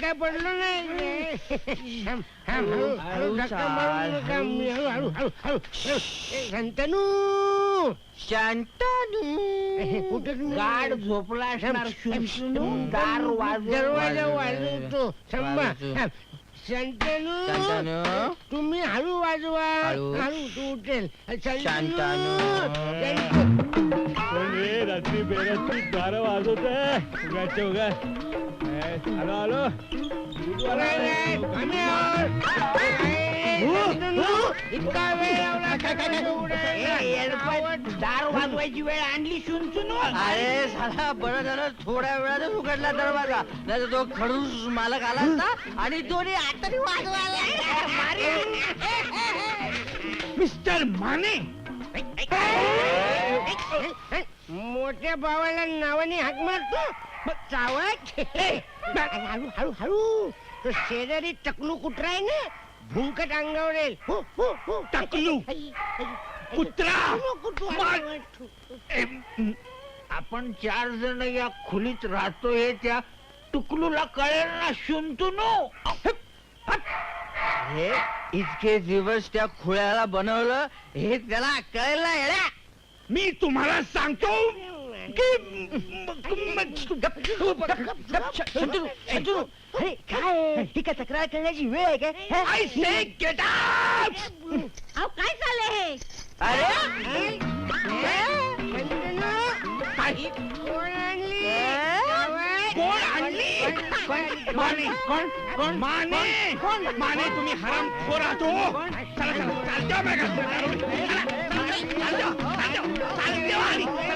काय पडलो नाही शंतनू कुठे तुम्ही? गाड झोपला असणार दार वाजवतो. थांब. शंतनू शांतानू. तुम्ही हळू वाजवा. हळू. हळू तू उठेल. शांतानू. शंतनू. कोणी रात्री बेरात्री दार वाजवत उगाच उगा आलो आलो इतका वेळ लावला? दार वाजवायची वेळ आणली शुनशुनू अरे साला बरं झालं थोड्या वेळातच उघडला दरवाजा. नाही तो खडूस मालक आला असता आणि दोन्ही आतानी वाजवायला मिस्टर माने. मोठ्या भावाला नावाने हाक मारतो? मग हळू हळू हळू तो शेजारी टकलू कुत्रा आहे ना? भुंकट अंगावर येईल हो, हो, हो. टकलू? कुत्रा? आपण चार जण या खोलीत राहतो हे त्या टुकलूला कळेल ना शुनतुनू हे इतके दिवस त्या खुळ्याला बनवलं हे त्याला कळेल ना येड्या. मी तुम्हाला सांगतो. शंतनू शंतनू अरे काय ही काय तक्रार करण्याची वेळ आहे काय अहो काय चाललंय हे अरे कोण आणली? कोण आणली माने कोण कोण माने कोण माने तुम्ही हराम खोर आहात हो चला चला चालत्या बघा दारू पिऊन माझ्या घरात येतात. चला, चला.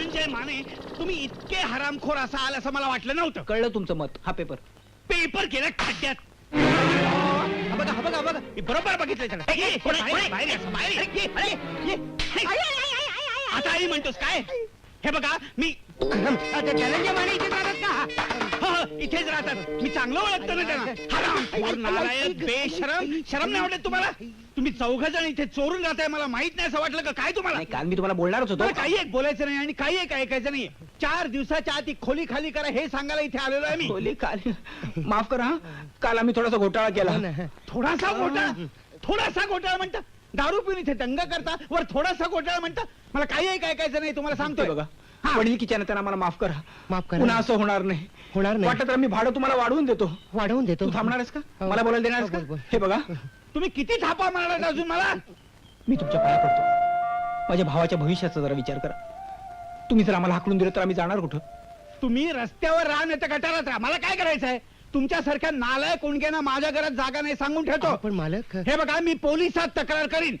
धनंजय माने तुम्ही इतके हरामखोर असाल असं मला वाटलं नव्हतं कळलं तुमचं मत हा पेपर पेपर केलं खड्ड्यात हा बघा हा बघा हा बघा हे बरोबर बघितलं त्याला ये, बाहेर, बाहेर ये, असं, बाहेर ये. ये, ये. आता आई म्हणतोस काय हे बघा मी आता धनंजय माने इथे राहतात का हो, हो, इथेच राहतात मी चांगलं ओळखतो ना त्यांना हरामखोर, नालायक बेशरम शरम नाही वाटत तुम्हाला तुम्ही चौघ जण इथे चोरून राहताय मला माहीत नाही असं वाटलं का? काय तुम्हाला? नाही काल मी तुम्हाला बोलणारच होतो. मला काही एक बोलायचं नाही आणि काही एक ऐकायचं नाही चार दिवसाच्या आत ही खोली खाली करा हे सांगायला इथे आलेलो आहे मी. खोली खाली? माफ करा हा. काल आम्ही थोडासा घोटाळा केला. थोडासा घोटाळा? थोडासा घोटाळा म्हणता? दारू पिऊन इथे दंग करता? वर थोडासा घोटाळा म्हणता? मला काही एक ऐकायचं नाही तुम्हाला सांगतोय. बघा हा. वडील किचन त्यांना मला माफ करा. माफ करा. पुन्हा असं होणार नाही. होणार नाही. वाटत तर मी भाडं तुम्हाला वाढवून देतो. वाढवून देतो. तू थांबणारस का? हो. मला बोलायला हो, बोल, बोल. का हे बघा. तुम्ही किती थापा मारणार अजून मला? मी तुमच्या पाया पडतो. माझ्या भावाच्या भविष्याचा जरा विचार करा. तुम्ही जर आम्हाला हाकलून दिलं तर आम्ही जाणार कुठं? तुम्ही रस्त्यावर राहा नाही तर गटारात राहा. मला काय करायचं आहे? तुमच्यासारख्या नालाय कोणग्यांना माझ्या घरात जागा नाही सांगून ठेवतो. पण मालक हे बघा मी पोलिसात तक्रार करीन.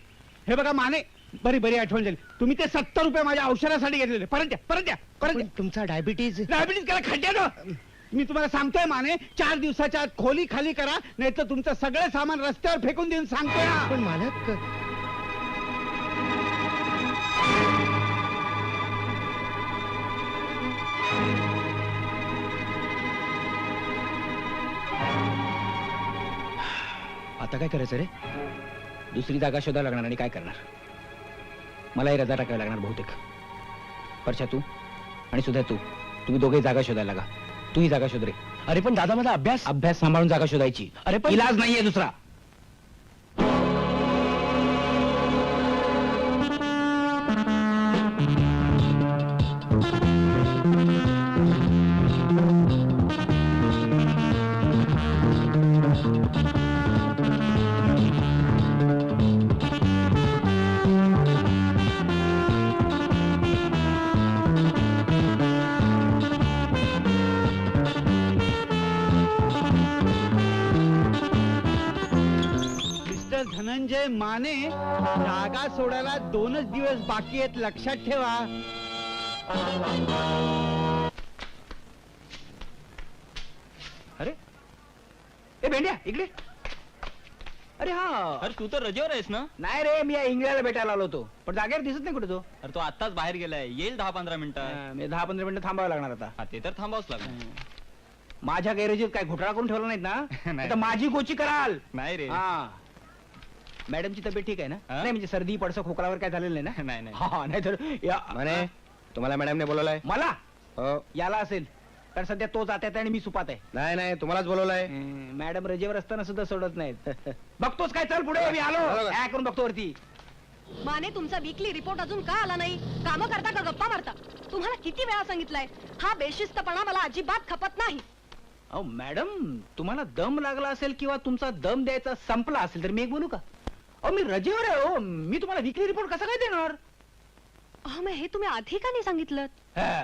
हे बघा माने बरी बरी आठवण झाली. तुम्ही ते सत्तर रुपये माझ्या औषधासाठी घेतलेले. परत द्या परत द्या परत द्या. तुमचा डायबिटीज डायबिटीस करा खड्ड्यात मी तुम्हाला सांगतोय माने चार दिवसाच्या आत खोली खाली करा नाही तर तुमचं सगळं सामान रस्त्यावर फेकून देऊन सांगतोय ना. पण मालक आता काय करायचं रे? दुसरी जागा शोधायला लागणार आणि काय करणार? मलाही रजा टाकायला लागणार बहुतेक. परशा तू आणि सुद्धा तू. तुम्ही दोघे जागा शोधायला लागा. तू ही जागा शोध रे. अरे पण दादा माझा अभ्यास अभ्यास सांभाळून जागा शोधायची. अरे पण- इलाज नाहीये दुसरा. माने जागा सोडायला दोनच दिवस बाकी आहेत लक्षात ठेवा. अरे ए भेंड्या इकडे. अरे हा. अरे तू तर रजेवर आहेस ना? नाही रे मी या इंग्लंडला भेटायला आलो होतो. पण जागेवर दिसत नाही कुठे तो. अरे तो आत्ताच बाहेर गेलाय. येईल दहा पंधरा मिनिटं. दहा पंधरा मिनिटं थांबावं लागणार आता. हा ते तर थांबावच लागणार. माझ्या गैरेजीत काय घोटाळा करून ठेवला नाहीत ना? माझी गोची कराल. नाही रे. हा. मॅडमची तब्येत ठीक आहे ना? हा? नाही म्हणजे सर्दी पडसं खोकलावर काय झालेलं नाही ना? नाही नाही. हा नाही तर या म्हणे तुम्हाला मॅडमने बोलवलंय? मला? हो. याला असेल. कारण सध्या तो जात आहे आणि मी सुपात आहे. नाही नाही तुम्हालाच बोलवलंय. हम्म, मॅडम रजेवर असताना सुद्धा सोडत नाहीत. बघतोच काय? चल पुढे मी आलो. बरोबर. काय करून बघतो वरती. माने तुमचा वीकली रिपोर्ट अजून का आला नाही? काम करता का गप्पा मारता? तुम्हाला किती वेळा सांगितलंय? हा बेशिस्तपणा मला अजिबात खपत नाही. अहो मॅडम तुम्हाला दम लागला असेल किंवा तुमचा दम द्यायचा संपला असेल तर मी एक बोलू का? अहो मी रजेवर आहे हो मी तुम्हाला विकली रिपोर्ट कसा काय देणार? अहो मग हे तुम्ही आधी का नाही सांगितलं? हा,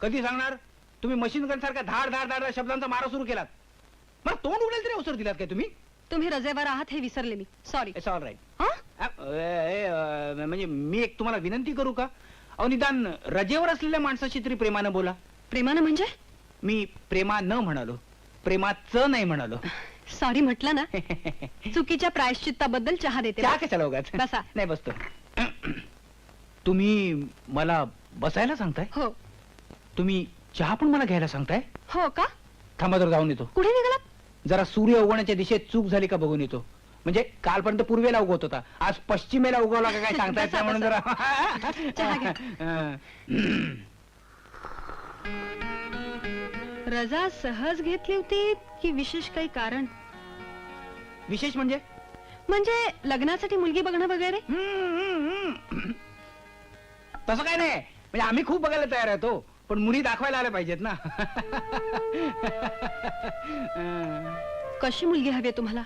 कधी सांगणार? तुम्ही मशीन गन सारखा धाड धाड धाड शब्दांचा मारा सुरू केलात. मला तोंड उडेल तरी अवसर दिलात काय तुम्ही? तुम्ही रजेवर आहात हे विसरले मी. सॉरी इट्स ऑल राईट हा? म्हणजे मी एक तुम्हाला विनंती करू का? अहो निदान रजेवर असलेल्या माणसाशी तरी प्रेमानं बोला. प्रेमानं म्हणजे? मी प्रेमा न म्हणालो. प्रेमाचं नाही म्हणालो. सॉरी म्हटलं ना. चुकीच्या प्रायश्चित्ताबद्दल चहा देते. चहा कशाला उगाच? बसा. नाही बसतो. तुम्ही मला बसायला सांगताय? हो. तुम्ही चहा पण मला घ्यायला सांगताय? हो का? थांबा तर जाऊन येतो. कुठे निघालात? जरा सूर्य उगवण्याच्या दिशेत चूक झाली का बघून येतो. म्हणजे कालपर्यंत पूर्वेला उगवत होता. आज पश्चिमेला उगवला का काय सांगता येत नाही म्हणून जरा. चहा घ्या. अं, रजा सहज घेतली होती की विशेष काही कारण? विशेष म्हणजे? म्हणजे लग्नासाठी मुलगी बघणं वगैरे? तसं काय नाही. म्हणजे आम्ही खूप बघायला तयार आहे पण मुली दाखवायला आल्या पाहिजेत ना. कशी मुलगी हवी तुम्हाला?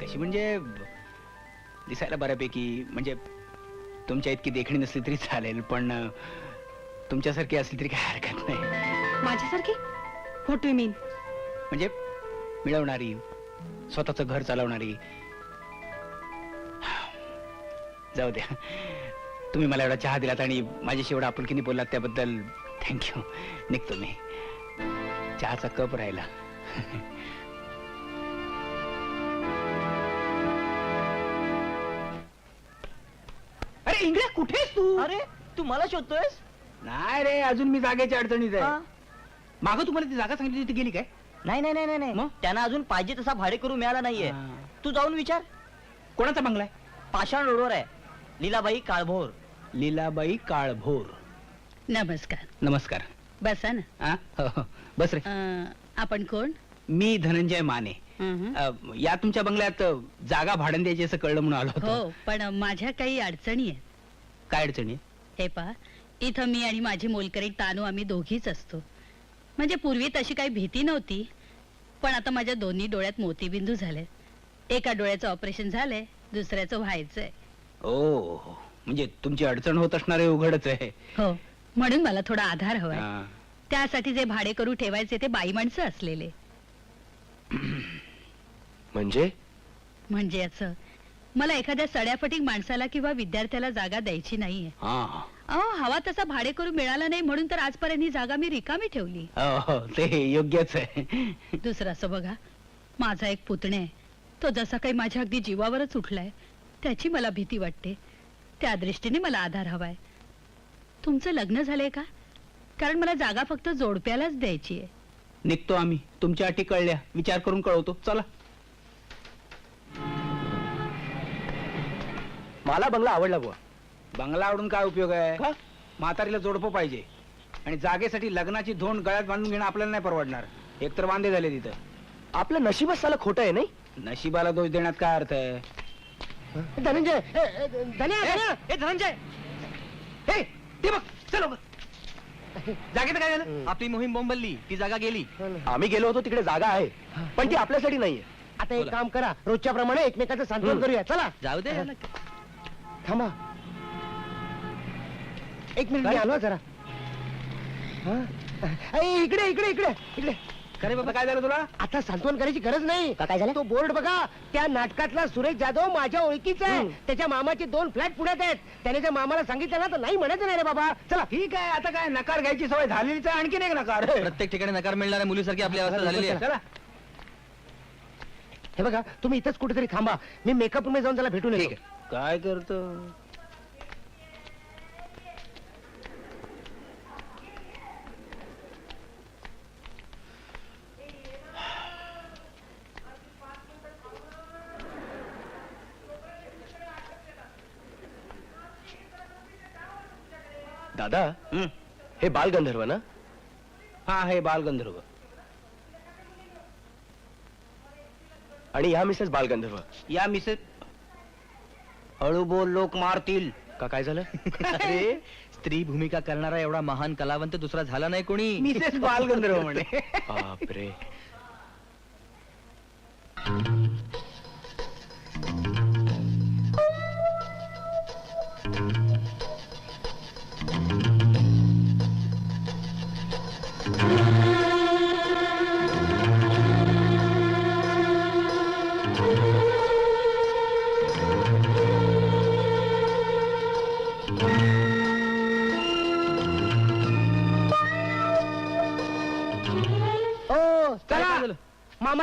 कशी म्हणजे दिसायला बऱ्यापैकी म्हणजे तुमच्या इतकी देखणी नसली तरी चालेल पण तुमच्यासारखी असली तरी काही हरकत नाही. माझ्यासारखी? व्हॉट यू मीन म्हणजे मिळवणारी स्वतःच घर चालवणारी. जाऊ द्या. तुम्ही मला एवढा चहा दिलात आणि माझ्याशी एवढा आपुलकीने बोललात त्याबद्दल थँक्यू निघतो मी. चहाचा कप राहिला. अरे इंग्लिश कुठेस तू? अरे तू मला शोधतोयस? नाही रे अजून मी जागेच्या अडचणीत आहे. मागं तुम्हाला ती जागा सांगितली होती ती गेली काय? नाही नाही नाही नाही मग? नाही त्यांना अजून पाहिजे तसा भाडे करू मिळाला नाहीये. हा. तू जाऊन विचार. कोणाचा बंगला आहे? पाषाण रोडवर आहे. लीलाबाई काळभोर. लीलाबाई काळभोर. नमस्कार. नमस्कार. बसा ना? हो, हो. बस रे. अं, आपण कोण? मी धनंजय माने. अ, या तुमच्या बंगल्यात अ, जागा भाडण द्यायची असं कळलं म्हणून आलो हो पण माझ्या काही अडचणी आहेत. काय अडचणी? आहे? हे पहा इथं मी आणि माझी मोलकरी तानू आम्ही दोघीच असतो. म्हणजे पूर्वी तशी काही भीती नव्हती. पण आता माझ्या दोन्ही डोळ्यात मोतीबिंदू झाले. एका डोळ्याचं ऑपरेशन झालंय दुसऱ्याचं व्हायचंय. ओ म्हणजे तुमची अडचण होत असणार हे उघडच आहे. हो म्हणून मला थोडा आधार हवाय. हा. त्यासाठी जे भाडे करू ठेवायचे ते बाई माणसं असलेले. म्हणजे? म्हणजे असं मला एखाद्या सड्याफटीक माणसाला किंवा विद्यार्थ्याला जागा द्यायची नाहीये. हा. अहो हवा तसा भाडे करून मिळाला नाही म्हणून तर आजपर्यंत ही जागा मी रिकामी ठेवली. हो, हो, ते योग्यच आहे. दुसरं असं बघा माझा एक पुतणे आहे. तो जसा काही माझ्या अगदी जीवावरच उठलाय त्याची मला भीती वाटते. त्या दृष्टीने मला आधार हवाय. तुमचं लग्न झालंय का? कारण मला जागा फक्त जोडप्यालाच द्यायची आहे. निघतो आम्ही. तुमच्या अटी कळल्या. विचार करून कळवतो. चला. मला बंगला आवडला बुवा. बंगला आवडून काय उपयोग आहे? म्हातारीला जोडपं पाहिजे. आणि जागेसाठी लग्नाची धोंड गळ्यात बांधून घेणं आपल्याला नाही परवडणार. एकतर वांदे झाले तिथं. आपलं नशीबच साला खोटं आहे नाही? नशिबाला दोष देण्यात काय अर्थ आहे? धनंजय! धनंजय! हे ते बघ चल. जागेचं काय झालं? आपली मोहीम बोंबलली ती जागा गेली. आम्ही गेलो होतो तिकडे जागा आहे. पण ती आपल्यासाठी नाहीये. आता एक काम करा रोजच्या प्रमाणे एकमेकाचं सांत्वन करूया चला. जाऊ दे. थांबा. एक मिनिट मी आलो जरा. हा. ए, इकडे इकडे इकडे इकडे. अरे बाबा काय झालं तुला? आता सांत्वन करायची गरज नाही. का काय झालं? तो बोर्ड बघा त्या नाटकातला सुरेश जाधव माझ्या ओळखीचा आहे. त्याच्या मामाचे दोन फ्लॅट पुण्यात आहेत. त्याने त्या मामाला सांगितलं ना तर नाही म्हणायचं नाही रे बाबा. चला. ठीक आहे आता काय नकार घ्यायची सवय झालेलीच आहे आणखीन एक नकार. प्रत्येक ठिकाणी नकार मिळणाऱ्या मुलीसारखी आपली अवस्था झालेली आहे. चला. हे बघा तुम्ही इथंच कुठेतरी थांबा. मी मेकअप रूम जाऊन त्याला भेटून ठीक येतो आहे. काय करतो? दादा हं. बालगंधर्व ना? हा हे बालगंधर्व आणि ह्या मिसेस बालगंधर्व या मिसेस हळू बोल लोक मारतील. का काय झालं? अरे स्त्री भूमिका करणारा एवढा महान कलावंत दुसरा झाला नाही कोणी. मिसेस बालगंधर्व म्हणे. बापरे.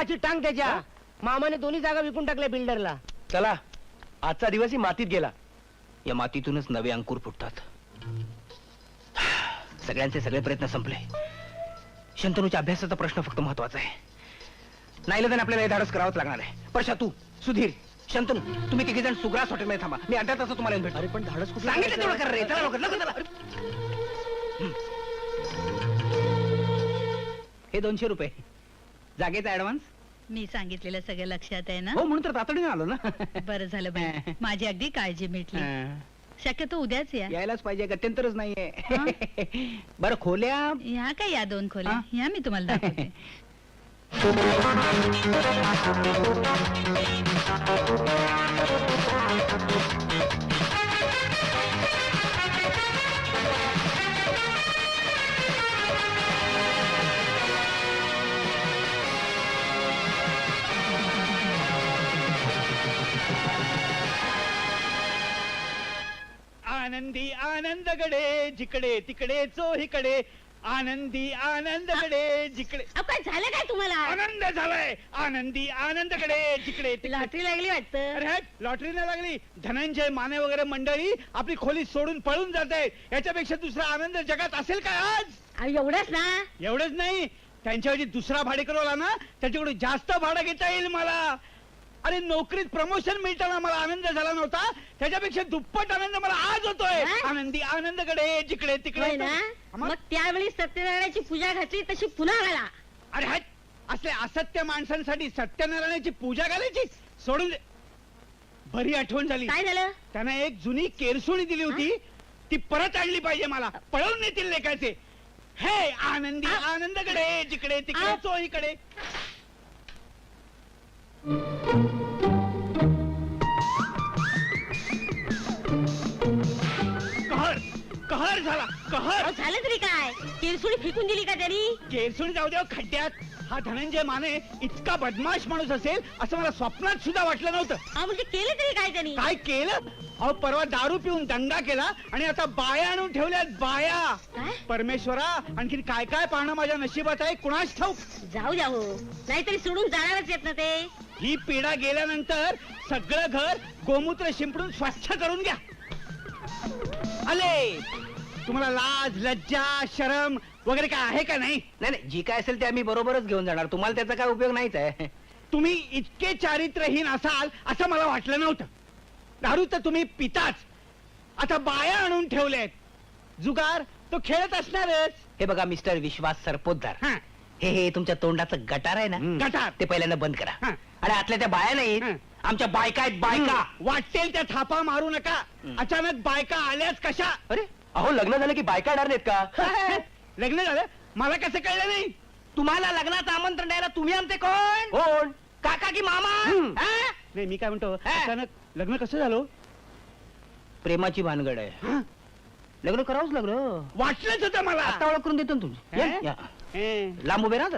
मामाची टांग त्याच्या. मामाने दोन्ही जागा विकून टाकल्या बिल्डरला. चला आजचा दिवसही मातीत गेला. या मातीतूनच नवे अंकुर फुटतात. सगळ्यांचे सगळे प्रयत्न संपले. शंतनूच्या अभ्यासाचा प्रश्न फक्त महत्त्वाचा आहे. नाही तर आपल्याला हे धाडस करावंच लागणार आहे. परशा तू सुधीर शंतनू तुम्ही तिघे जण सुग्रास हॉटेलमध्ये थांबा. मी अर्ध्या तासात तुम्हाला येऊन भेटतो. अरे पण धाडस कुठलं सांगितलं तेवढं? कर रे. चला लवकर लवकर चला. हं. हे दोनशे रुपये. जागेचा ऍडव्हान्स मी सांगितलेलं सगळं लक्षात आहे ना? हो म्हणून तर तातडीने आलो ना. बरं झालं बाई. माझी अगदी काळजी मिटली. शक्यतो उद्याच या. यायलाच पाहिजे गत्यंतरच नाहीये. बरं खोल्या? ह्या काय या दोन खोल्या? ह्या मी तुम्हाला दाखवते. आनंदी आनंदगडे जिकडे तिकडे चोहीकडे. आनंदी आनंदगडे जिकडे काय झालं काय तुम्हाला? आनंद झालाय. आनंदी आनंदगडे जिकडे तिकडे लॉटरी लागली वाटतं. अरे हट, लॉटरी नाही लागली. धनंजय माने वगैरे मंडळी आपली खोली सोडून पळून जात आहेत याच्यापेक्षा दुसरा आनंद जगात असेल काय आज? एवढंच ना. एवढंच नाही. त्यांच्याऐवजी दुसरा भाडेकरू आला ना त्याच्याकडून जास्त भाडं घेता येईल मला. अरे नोकरीत प्रमोशन मिळताना मला आनंद झाला नव्हता. त्याच्यापेक्षा दुप्पट आनंद मला आज होतोय. हा? आनंदी आनंदकडे जिकडे तिकडे. ना? मग त्यावेळी सत्यनारायणाची पूजा घातली तशी पुन्हा घाला. अरे हट! असले असत्य माणसांसाठी सत्यनारायणाची पूजा घालायची? सोडून दे. बरी आठवण झाली. काय झालं? त्यानं एक जुनी केरसुणी दिली होती. ती परत आणली पाहिजे मला. पळवून नेतील लेखाचे हे आनंदी आनंदकडे जिकडे तिकडे आ. चोहीकडे. कहर कहर झाला कहर. अहो, झालं तरी काय? किरसुणी फेकून दिली का त्यांनी? केरसुणी जाऊ द्या खड्ड्यात. हा धनंजय माने इतका बदमाश माणूस असेल असं मला स्वप्नात सुद्धा वाटलं नव्हतं. म्हणजे केलं तरी काय त्यांनी? काय केलं? अहो परवा दारू पिऊन दंगा केला आणि आता बाया आणून ठेवल्यात बाया. काय? परमेश्वरा आणखीन काय काय पाहणं माझ्या नशिबात आहे कुणाच ठाऊक? जाऊ द्या हो. नाहीतरी सोडून जाणारच येत ना ते. ही पिढा गेल्यानंतर सगळं घर गोमूत्र शिंपडून स्वच्छ करून घ्या. आले तुम्हाला लाज लज्जा शरम वगैरे काय आहे का नाही? नाही नाही जी काय असेल ते आम्ही बरोबरच घेऊन जाणार. तुम्हाला त्याचा काय उपयोग नाहीच आहे. तुम्ही इतके चारित्र्यहीन असाल असं मला वाटलं नव्हतं. दारू तर तुम्ही पिताच. आता बाया आणून ठेवल्यात. जुगार तो खेळत असणारच. हे बघा मिस्टर विश्वास सरपोतदार. हा, हे हे तुमच्या तोंडाचं गटार आहे ना? गटार. ते पहिल्यांदा बंद करा. हा. आणि आतल्या त्या बाया नाहीत हं. आमच्या बायका आहेत बायका. वाटेल त्या थापा मारू नका. हं. अचानक बायका आल्याच कशा? अरे अहो लग्न झालं की बायका येणार नाहीत का? लग्न झालं? मला कसं कळलं नाही? तुम्हाला लग्नाचं आमंत्रण द्यायला तुम्ही आमचे कोण? कोण? काका की मामा. हा? नाही मी काय म्हणतो हा. अचानक लग्न कसं झालं? प्रेमाची भानगड आहे. हं? लग्न करावंच लग्न वाटलंच होतं मला. आता ओळख करून देतो ना तुमची या, हं? या. लांब उभे राहा